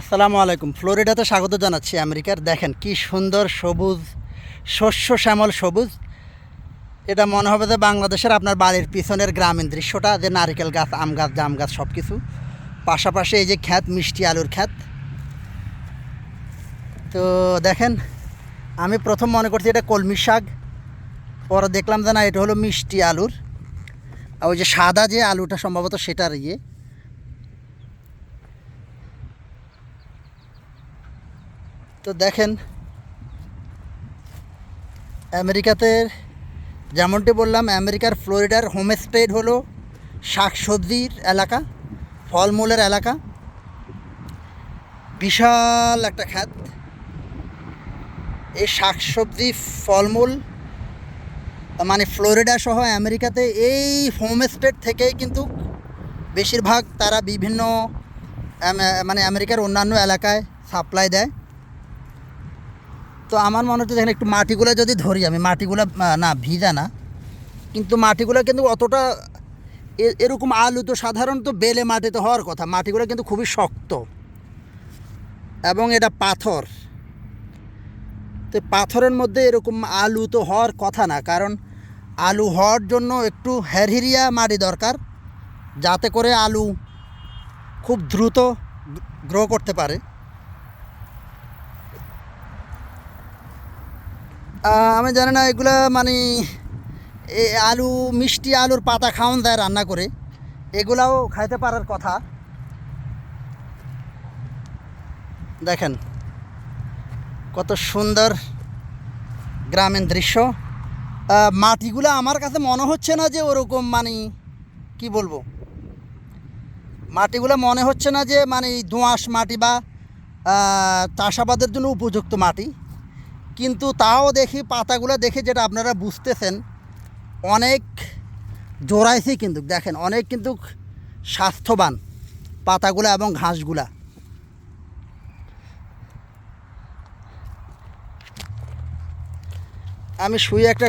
আসসালামু আলাইকুম। ফ্লোরিডাতে স্বাগত জানাচ্ছি আমেরিকার। দেখেন কি সুন্দর সবুজ, শস্য শ্যামল সবুজ। এটা মনে হবে যে বাংলাদেশের আপনার বাড়ির পিছনের গ্রামীণ দৃশ্যটা, যে নারকেল গাছ, আম গাছ, জাম গাছ সব কিছু পাশাপাশি এই যে খ্যাত মিষ্টি আলুর খ্যাত তো দেখেন, আমি প্রথম মনে করছি এটা কলমি শাক। পরে দেখলাম যে না, এটা হলো মিষ্টি আলুর। আর ওই যে সাদা যে আলুটা সম্ভবত সেটার ইয়ে। তো দেখেন, আমেরিকাতে যেমনটি বললাম, আমেরিকার ফ্লোরিডার হোম হোমস্টেড হলো শাকসবজির এলাকা, ফলমূলের এলাকা। বিশাল একটা খ্যাত এই শাকসবজি, ফলমূল মানে ফ্লোরিডা সহ আমেরিকাতে এই হোম হোমস্টেড থেকেই কিন্তু বেশিরভাগ তারা বিভিন্ন মানে আমেরিকার অন্যান্য এলাকায় সাপ্লাই দেয়। তো আমার মনে হচ্ছে দেখেন একটু মাটিগুলো যদি ধরি, আমি মাটিগুলো না, ভিজা না, কিন্তু মাটিগুলো কিন্তু অতটা এরকম আলু তো সাধারণত বেলে মাটিতে হওয়ার কথা। মাটিগুলো কিন্তু খুবই শক্ত। এবং এটা পাথর। তো পাথরের মধ্যে এরকম আলু তো হওয়ার কথা না, কারণ আলু হওয়ার জন্য একটু হ্যারহিরিয়া মাটি দরকার, যাতে করে আলু খুব দ্রুত গ্রো করতে পারে। আমি জানি না, এগুলা মানে আলু, মিষ্টি আলুর পাতা খাওয়ান দেয় রান্না করে। এগুলাও খাইতে পারার কথা। দেখেন, কত সুন্দর গ্রামীণ দৃশ্য। মাটিগুলো আমার কাছে মনে হচ্ছে না যে ওরকম মানে কি বলব? মাটিগুলো মনে হচ্ছে না যে মানে দোঁয়াশ মাটি বা চাষাবাদের জন্য উপযুক্ত মাটি। কিন্তু তাও দেখি পাতাগুলো দেখে যেটা আপনারা বুঝতেছেন, অনেক জোড়াইছি কিন্তু, দেখেন, অনেক কিন্তু স্বাস্থ্যবান পাতাগুলো এবং ঘাসগুলা। আমি শুয়ে একটা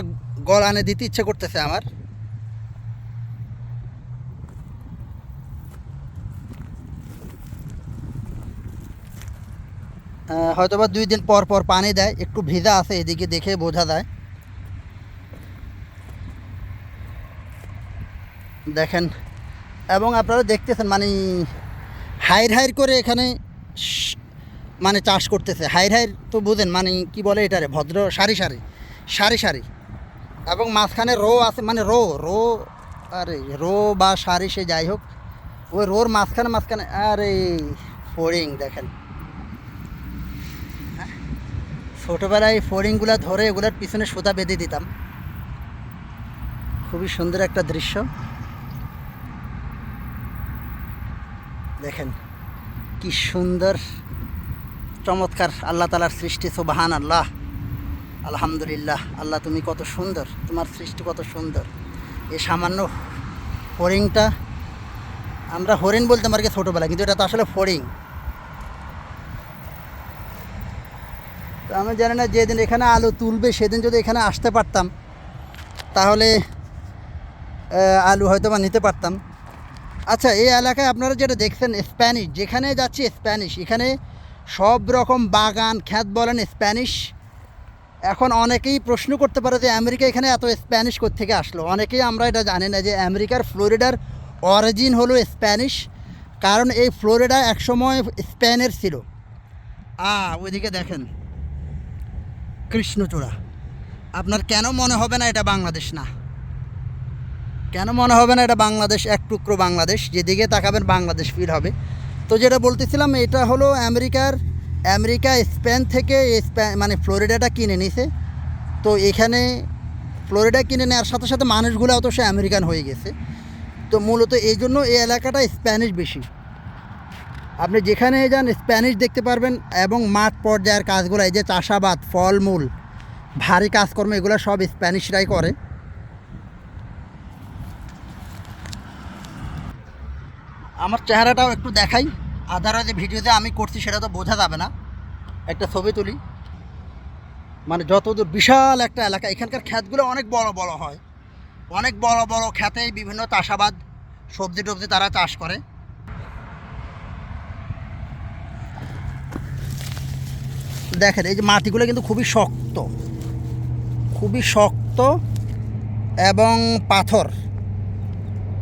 গল আনে দিতে ইচ্ছে করতেছে আমার। হয়তোবা দুই দিন পর পর পানি দেয়, একটু ভিজা আছে এদিকে দেখে বোঝা যায়। দেখেন, এবং আপনারা দেখতেছেন মানে হাইর হাইর করে এখানে মানে চাষ করতেছে। হাইর হাইর তো বুঝেন মানে কি বলে এটারে? ভদ্র সারি সারি সারি সারি। এবং মাঝখানে রো আছে মানে রো রো, আরে, রো বা সারি সে যাই হোক, ওই রোর মাঝখানে মাঝখানে, আরে ফোরিং দেখেন। ছোটোবেলায় ফোরিংগুলো ধরে এগুলোর পিছনে সুতা বেঁধে দিতাম। খুবই সুন্দর একটা দৃশ্য। দেখেন, কি সুন্দর, চমৎকার আল্লাহ তালার সৃষ্টি সোবাহান আল্লাহ আলহামদুলিল্লাহ, আল্লাহ তুমি কত সুন্দর, তোমার সৃষ্টি কত সুন্দর। এই সামান্য হরিংটা আমরা হরিণ বলতাম আর কি ছোটোবেলা কিন্তু এটা তো আসলে ফড়িং আমি জানি না যেদিন এখানে আলু তুলবে, সেদিন যদি এখানে আসতে পারতাম, তাহলে আলু হয়তো বা নিতে পারতাম। আচ্ছা এই এলাকায় আপনারা যেটা দেখছেন স্প্যানিশ যেখানে যাচ্ছি স্প্যানিশ এখানে সব রকম বাগান, খ্যাত বলেন স্প্যানিশ এখন অনেকেই প্রশ্ন করতে পারে যে, আমেরিকা এখানে এত স্প্যানিশ থেকে আসলো? অনেকেই আমরা এটা জানি না যে, আমেরিকার ফ্লোরিডার অরিজিন হলো স্প্যানিশ কারণ এই ফ্লোরিডা একসময় স্পেনের ছিল। আ, ওইদিকে দেখেন। কৃষ্ণচূড়া। আপনার কেন মনে হবে না এটা বাংলাদেশ না? কেন মনে হবে না এটা বাংলাদেশ, এক টুকরো বাংলাদেশ, যেদিকে তাকাবেন বাংলাদেশ ফিল হবে। তো যেটা বলতেছিলাম, এটা হলো আমেরিকার, আমেরিকা, স্পেন থেকে মানে ফ্লোরিডাটা কিনে নিছে। তো এখানে ফ্লোরিডা কিনে নেওয়ার সাথে সাথে মানুষগুলো তো সে আমেরিকান হয়ে গেছে। তো মূলত এই জন্য এই এলাকাটা স্প্যানিশ বেশি। আপনি যেখানে যান স্প্যানিশ দেখতে পারবেন এবং মাঠ পর্যায়ের কাজগুলো, এই যে চাষাবাদ, ফলমূল, ভারী কাজকর্ম, এগুলো সব স্প্যানিশরাই করে। আমার চেহারাটাও একটু দেখাই। আধারা যে ভিডিওতে আমি করছি সেটা তো বোঝা যাবে না। একটা ছবি তুলি। মানে যতদূর, বিশাল একটা এলাকা। এখানকার ক্ষেতগুলো অনেক বড় বড় হয়। অনেক বড় বড় ক্ষেতে বিভিন্ন চাষাবাদ সবজি টবজি তারা চাষ করে। দেখেন, এই যে মাটিগুলো কিন্তু খুবই শক্ত। খুবই শক্ত এবং পাথর।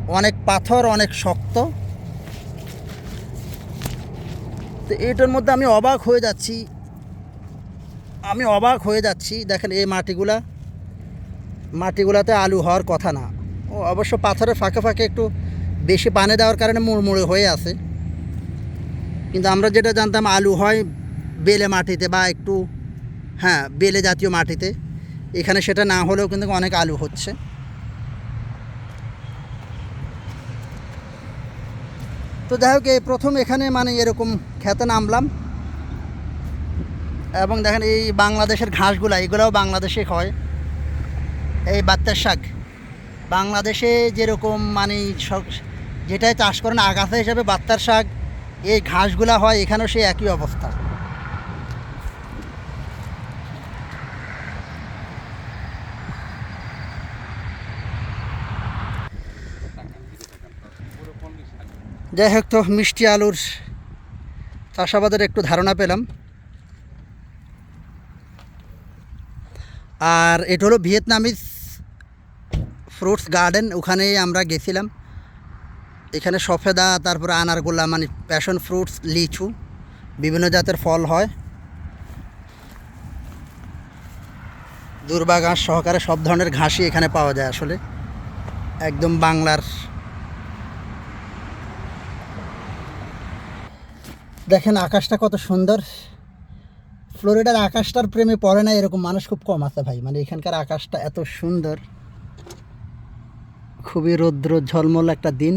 অনেক পাথর, অনেক শক্ত। তো এটার মধ্যে আমি অবাক হয়ে যাচ্ছি। আমি অবাক হয়ে যাচ্ছি। দেখেন, এই মাটিগুলা। মাটিগুলাতে আলু হওয়ার কথা না। ও, অবশ্য পাথরের ফাঁকে ফাঁকে একটু বেশি পানি দেওয়ার কারণে মুড়মুড়ে হয়ে আছে। কিন্তু আমরা যেটা জানতাম, আলু হয় বেলে মাটিতে বা একটু হ্যাঁ বেলে জাতীয় মাটিতে। এখানে সেটা না হলেও কিন্তু অনেক আলু হচ্ছে। তো যাই হোক, এই প্রথম এখানে মানে এরকম খেতে নামলাম। এবং দেখেন এই বাংলাদেশের ঘাসগুলো, এগুলোও বাংলাদেশে হয়। এই বাত্তার শাক, বাংলাদেশে যেরকম মানে যেটাই চাষ করেন, আগাছা হিসাবে বাত্তার শাক, এই ঘাসগুলা হয়, এখানেও সেই একই অবস্থা। যাই হোক তো, মিষ্টি আলুর চাষাবাদের একটু ধারণা পেলাম। আর এটা হলো ভিয়েতনামিজ ফ্রুটস গার্ডেন, ওখানেই আমরা গেছিলাম। এখানে সফেদা, তারপরে আনারগোলা মানে প্যাশন ফ্রুটস, লিচু, বিভিন্ন জাতের ফল হয়। দুর্বা ঘাস সহকারে সব ধরনের ঘাসই এখানে পাওয়া যায় আসলে। একদম বাংলার দেখেন আকাশটা কত সুন্দর। ফ্লোরিডার আকাশটার প্রেমে পড়ে না এরকম মানুষ খুব কম আছে ভাই। মানে এখানকার আকাশটা এত সুন্দর। খুবই রৌদ্র ঝলমল একটা দিন।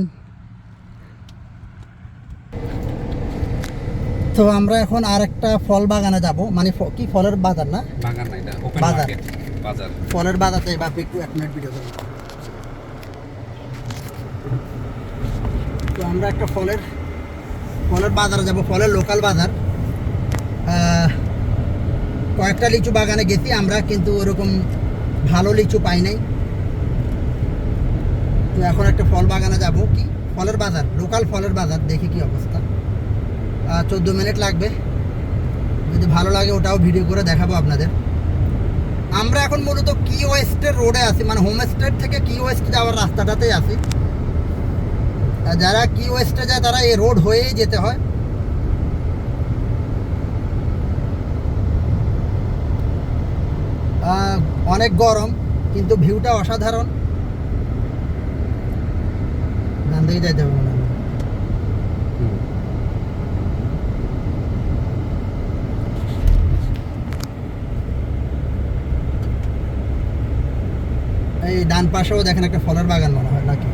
তো আমরা এখন আর একটা ফল বাগানে যাব। মানে কি ফলের বাজার না? বাগান না এটা ওপেন বাজার। বাজার। ফলের বাজারতে একটু এক মিনিট ভিডিও তো আমরা একটা ফলের ফলের বাজারে, যাব ফলের লোকাল বাজার। কয়েকটা লিচু বাগানে গেছি, আমরা কিন্তু ওরকম ভালো লিচু পাই নাই। তো এখন একটা ফল বাগানে যাব। কি? ফলের বাজার লোকাল ফলের বাজার, দেখি কি অবস্থা। চোদ্দ মিনিট লাগবে। যদি ভালো লাগে ওটাও ভিডিও করে দেখাবো আপনাদের। আমরা এখন মূলত কি ওয়েস্টের রোডে আছি মানে হোম স্টেট থেকে কি ওয়েস্ট যাওয়ার রাস্তাটাতেই আছি। যারা কি ওয়েস্টে যায়, তারা এই রোড হয়েই যেতে হয়। অনেক গরম, কিন্তু ভিউটা অসাধারণ। হবে এই ডান পাশেও দেখেন একটা ফলের বাগান মনে হয়, নাকি?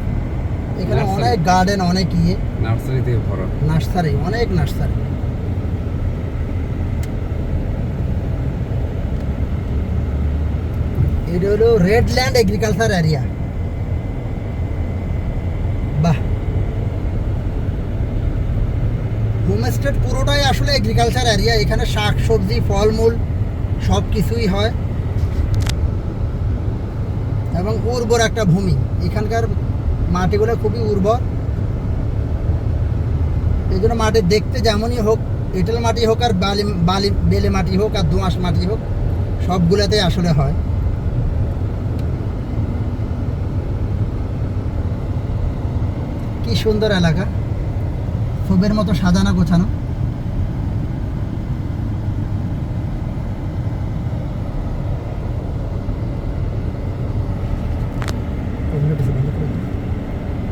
এখানে অনেক গার্ডেন অনেক ইয়ে। নার্সারি থেকে ভরা। নার্সারি অনেক নার্সারি এটা হলো রেড ল্যান্ড এগ্রিকালচার এরিয়া বাহ। হোমস্টেড পুরোটাই আসলে এগ্রিকালচার এরিয়া এখানে শাক সবজি ফলমূল সব কিছুই হয়। এবং উর্বর একটা ভূমি। এখানকার মাটিগুলো খুবই উর্বর। এই জন্য মাটি দেখতে যেমনই হোক, এঁটেল মাটি হোক আর বালি বালি, বেলে মাটি হোক আর দোঁয়াশ মাটি হোক সবগুলোতেই আসলে হয়। কি সুন্দর এলাকা। ছবির মতো সাজানো গোছানো।